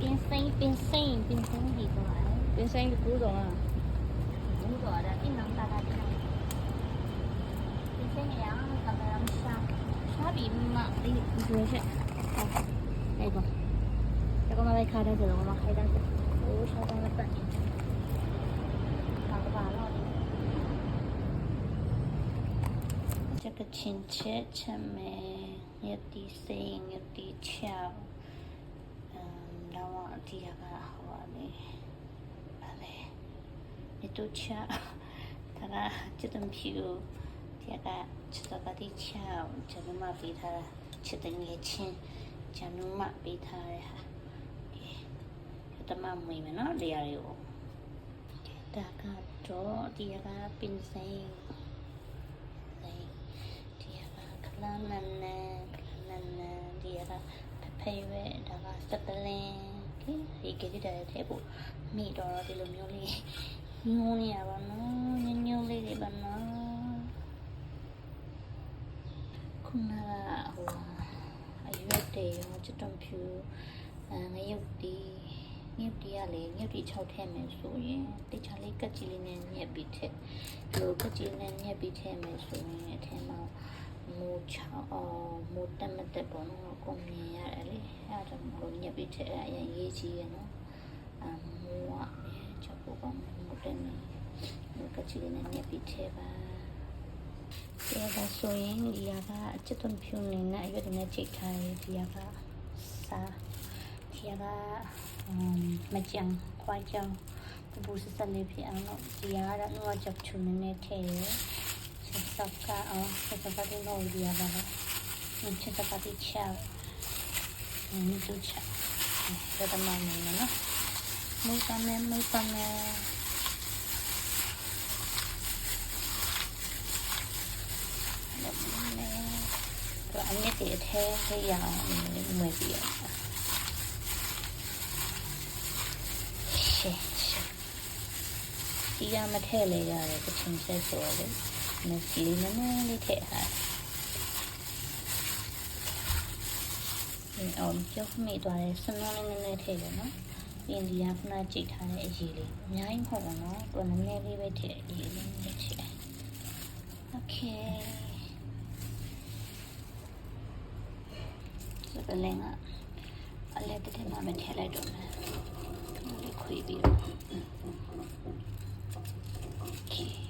ပင်စိမ့်ပင်စိမ့်ပင်စိမ့်ဒီတော့ပင်ဆိုင်ကူတော့อ่ะဘူးတော့ဒါအင်းနံတာတာဒီပင်စိမ့်ရအောင်ကင်မ တော့အတီးရကဟောလေဗာလေဒီတို့ချာဒါကချစ်တံဖြူဒီကချစ်တော့ကတိချာကျွန်မပေးထားတာချစ်တငယ်ချင်းကျွန်မပေးထားတဲ့ဟာဒီတမမွေးမယ်နော်နေရာတွေကိုဒါကတော့ဒီကပင်စိမ့်ဒီကကလနန်နန်ကလနန်နန်ဒီက ဖဖေးပဲဒါကစပလင်ဒီဒီကိတဲ့တဲ့ပို့မိတော့ဒီလိုမျိုးလေးညိုးနေရပါနော်ညညိုးလေးတွေပါနော်ခုနကဟိုအရွက်တွေရောချွတ်တွန်ဖြူအဲငရုတ်တီငရုတ်တီကလေငရုတ်တီ6ထဲမယ်ဆိုရင်တခြားလေးကက်ကြီးလေးနဲ့ညက်ပြီးထည့်ဒီလိုကက်ကြီးနဲ့ညက်ပြီးထည့်မယ်ဆိုရင်အထဲမှာမိုးချောင်း အော်မိုးတက်မတက်ပေါ့နော်ကိုမြင်ရတယ်လေအဲ့ဒါမို့ညက်ပြီးထည့်အရင်ရေးကြည့်ရနော်အမိုးကချက်ဖို့ကောင်းမိုးတက်နေဒီကချီလေးနဲ့ညက်ပြီးထည့်ပါဒီကဆိုရင်ဒီကအချစ်သွန်ဖြူနေနဲ့အရွက်တွေနဲ့ချိတ်ထားတယ်ဒီကစားဒီကအမ်မကြံခွာကြောင်ပူစစလေးဖြစ်အောင်တော့ဒီကတော့နွားချက်ချူနေနဲ့ထည့်ရ Saka oh, chapati no dia baba. Ni chapati तुमच्या चपातीच्या तुझ्या तर मामी ना मी पाम्या मी पाम्या rồi anh nhắc chị thế bây giờ mười triệu chị ra mà thế này rồi cái chân sẽ sửa đấy mà chị nó đi thế hả အောင်ကြောက်မိသွားတယ်စနုံးလေးနည်းနည်းထည့်ရနော်ပြီးရင်ဒီကခုနကြိတ်ထားတဲ့အရေးလေးအများကြီးမဟုတ်ဘူးနော်ကိုနည်းနည်းလေးပဲထည့်အရေးလေးနည်းထည့်โอเคစပလင်ကအလဲတစ်ထည့်မှမထည့်လိုက်တော့မယ်လေးခွေပြီးတော့ Okay.